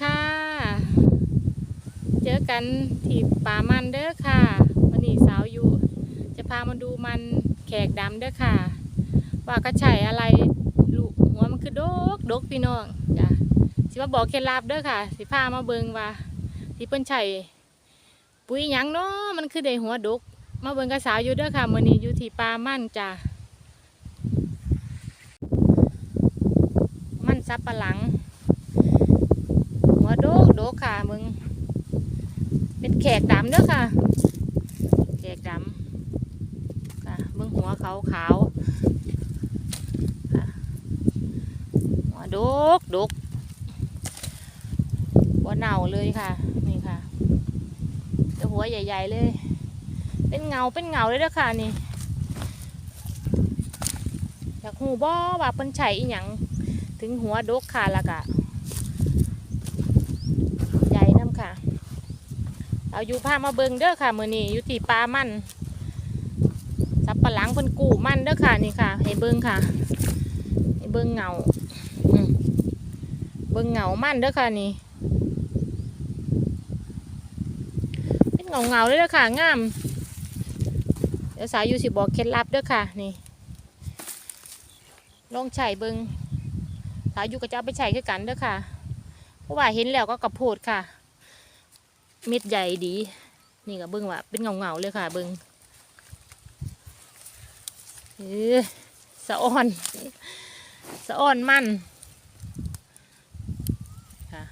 ค่ะ เจอกันที่ป่ามันเด้อค่ะวันนี้สาวอยู่ จะพามาดูมันแขกดำเด้อค่ะ ว่ากระไฉอะไรลูกหัวมันคือดกดกพี่น้องจ้ะสิมาบอกเคล็ดลับเด้อค่ะ สิพามาเบิงว่าที่เพิ่นใช้ปุ๋ยหยังเนาะมันคือได้หัวดก มาเบิงกับสาวอยู่เด้อค่ะมื้อนี้อยู่ที่ป่ามันจ้ะมันซับปะหลัง วโดกโดกค่ะมึง เป็นแขกดำเด้อค่ะ แขกดำค่ะมึงหัวเขาขาวค่ะหัวโดกโดกหัวเน่าเลยค่ะ นี่ค่ะแต่หัวใหญ่ ๆ เลย เป็นเงาเป็นเงาเลยเด้อค่ะนี่อยากหูบ่ว่าเพิ่นใช้อีหยังถึงหัวดกค่ะล้วก็ใหญ่น้ำ ค่ะเราอยู่พามาเบิงเด้อค่ะมือนี้อยู่ที่ปลามันสับปะหลังเพิ่นกูมันเด้อค่ะนี่ค่ะ ให้เบิงค่ะ ให้เบิงเงาเบิงเงามันเด้อค่ะนี่เป็นเงาเงาเลยเด้อค่ะงามเดี๋ยวสายอยู่สิบอกเคล็ดลับเด้อค่ะนี่ลองใช้เบิงสาวอยู่ก็จะเอาไปใช้คือกันเด้อค่ะ เพราะว่าเห็นแล้วก็กระโพดค่ะ เม็ดใหญ่ดี นี่ก็เบิ้งว่าเป็นเงาเงาเลยค่ะ เบิ้งเออสะอ่อน สะอ่อนมันค่ะ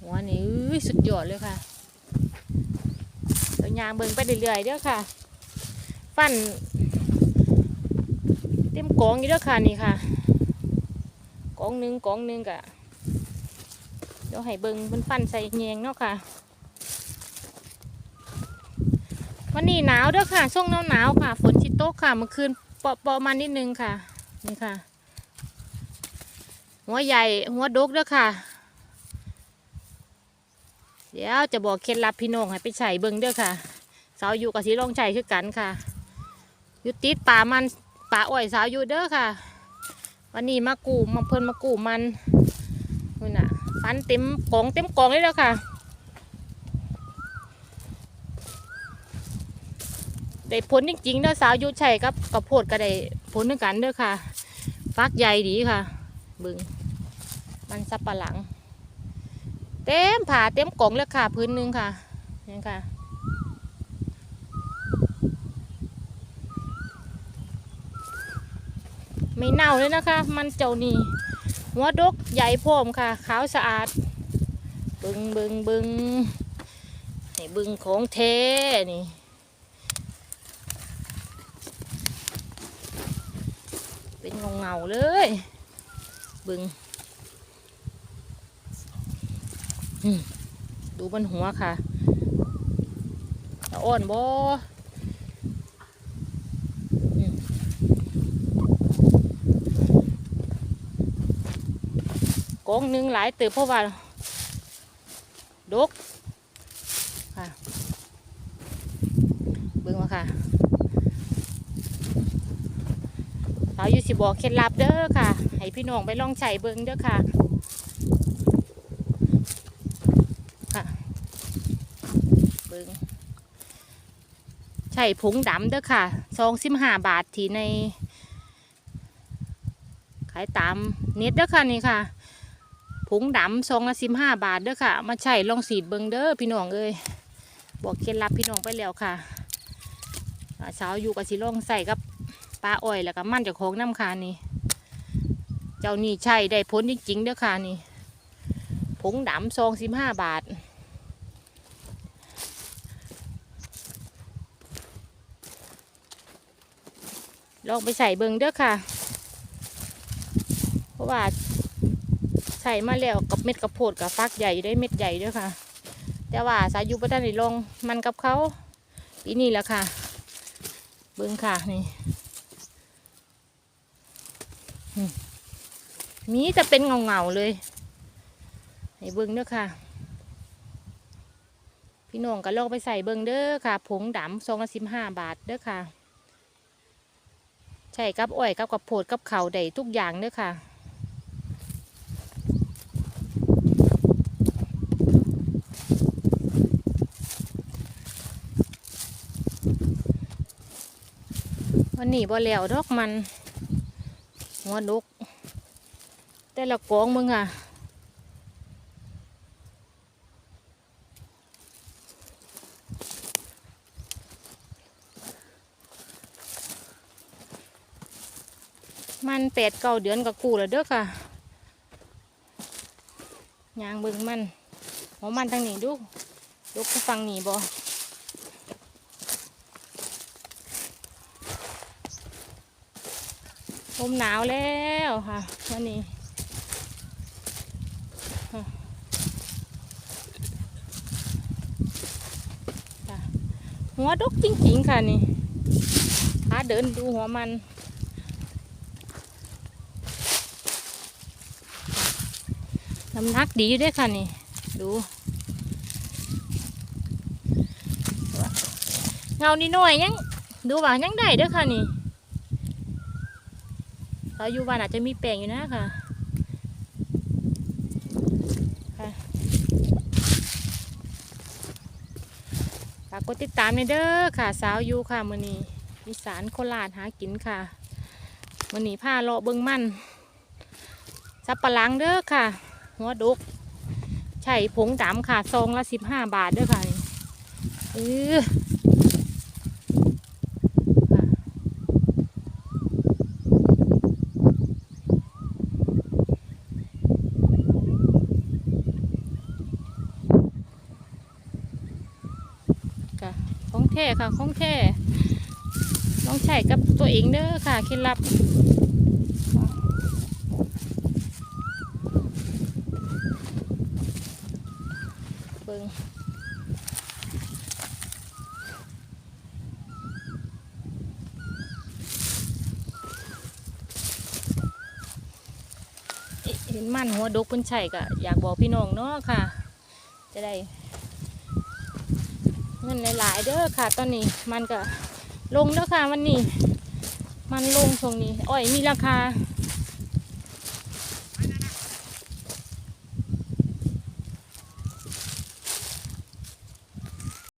หัวนี้สุดยอดเลยค่ะเดี๋ยางเบิ้งไปเรื่อยๆเด้อค่ะ ฟันเต็มกองอยู่เด้อค่ะนี่ค่ะกองหนึ่งกองหนึ่งกะ ดี๋ยวให้เบิงมันฟันใส่แยงเนาะค่ะ วันนี้หนาวด้อค่ะ ช่วงหนาวหนาวค่ะ ฝนชิโตกค่ะ เมื่อคืนเปาะเปาะมานิดนึงค่ะ นี่ค่ะ หัวใหญ่หัวดกด้อค่ะ เดี๋ยวจะบอกเคล็ดลับพี่น้องให้ไปใส่เบิงเด้อค่ะ สาวอยู่กับสีลองใช้คือกันค่ะยุติดป่ามันป่าอ้อยสาวอยู่เด้อค่ะ วันนี้มากูมาเพิ่นมากูมัน ฟันเต็มกองเต็มกองเลยแล้วค่ะได้ผลจริงๆเด้อสาวยุใช่ครับกระโพดก็ได้ผลเหมือนกันเด้อค่ะฟักใหญ่ดีค่ะ บึง มันสับปะหลัง เต็มผ่าเต็มกล่องเลยค่ะ พื้นหนึงค่ะนี่ค่ะไม่เน่าเลยนะคะ มันเจ้านี่ หัวดกใหญ่พร้อมค่ะ ขาวสะอาด บึงบึงบึงให้บึงของเทนี่เป็นเงาเงาเลย บึงดูบนหัวค่ะตะอ้อนบ่ กองหนึ่งหลายเติบเพราะว่าดกค่ะเบิ่งมาค่ะเราอยู่สิบอกเคล็ดลับเด้อค่ะ ให้พี่น้องไปลองใช้เบิ่งเด้อค่ะค่ะเบิ่งใช้ผงดำเด้อค่ะซองสิบห้าบาทที่ใน ขายตามเน็ตเด้อค่ะนี่ค่ะ ผงดำซองละสิบห้าบาทเด้อค่ะ มาใช้ลองสีดเบิงเด้อพี่น้องเอ้ยบอกเคล็ดลับพี่น้องไปแล้วค่ะอ่าสาวอยู่กับสิลองใส่กับปลาอ้อยแล้วก็มันจากของน้ำคานี่ เจ้านี่ใช่ได้ผลจริงๆเด้อค่ะนี่ผงดำซองสิบห้าบาทลองไปใส่เบิงเด้อค่ะ เพราะว่า ส่มาแล้วกับเม็ดกระโพดกับฟักใหญ่ได้เม็ดใหญ่ด้อค่ะ แต่ว่าสายอยูประด้านได้ลงมันกับเขาปีนี้แหละค่ะ เบิงค่ะนี่มีจะเป็นเงาเงาเลยให้เบิ้งเด้อค่ะ พี่น้องก็ลองไปใส่เบิ้งเด้อค่ะ ผงดำซองละสิบห้าบาทเด้อค่ะใช่กับอ้อยกับกับโพดกับเขาได้ทุกอย่างเด้อค่ะ นี้บ่แล้วดอกมันหัวดก แต่ละกองมึงอะมันแปดเก้าเดือนกับกูแล้วเด้อค่ะยางเบิ่งมันหัวมันทางนี้ดูยกฟังนี่บ่ ลมหนาวแล้วค่ะวันนี้อะจ้ะหัวดกจริงๆค่ะนี่หาเดินดูหัวมันน้ำหนักดีอยู่เด้วยค่ะนี่ ดูว่าเงานี่หน่อยยังดูว่ายังได้เด้อค่ะนี่ เราอยู่บ้านอาจจะมีแปลงอยู่นะค่ะค่ะฝากกดติดตามในเด้อค่ะ สาวอยู่ค่ะมือนี้อีสานโคราชหากินค่ะมือนี้ผ้าเลาะเบิงมันสับปะหลังเด้อค่ะ หัวดุกใช่ผงดำค่ะซองละสิบห้าบาทเด้วยค่ะเออค่ะค่ะของแท้ ค่ะของแท้ลองใช้กับตัวเองเด้อค่ะเคล็ดลับเบิงเอ๊ะเห็นมันหัวดกเพิ่นใช่ก็อยากบอกพี่น้องเนาะค่ะ จะได้ เงินหลายๆเด้อค่ะ ตอนนี้มันก็ลงเด้อค่ะวันนี้ มันลงตรงนี้อ้อยมีราคา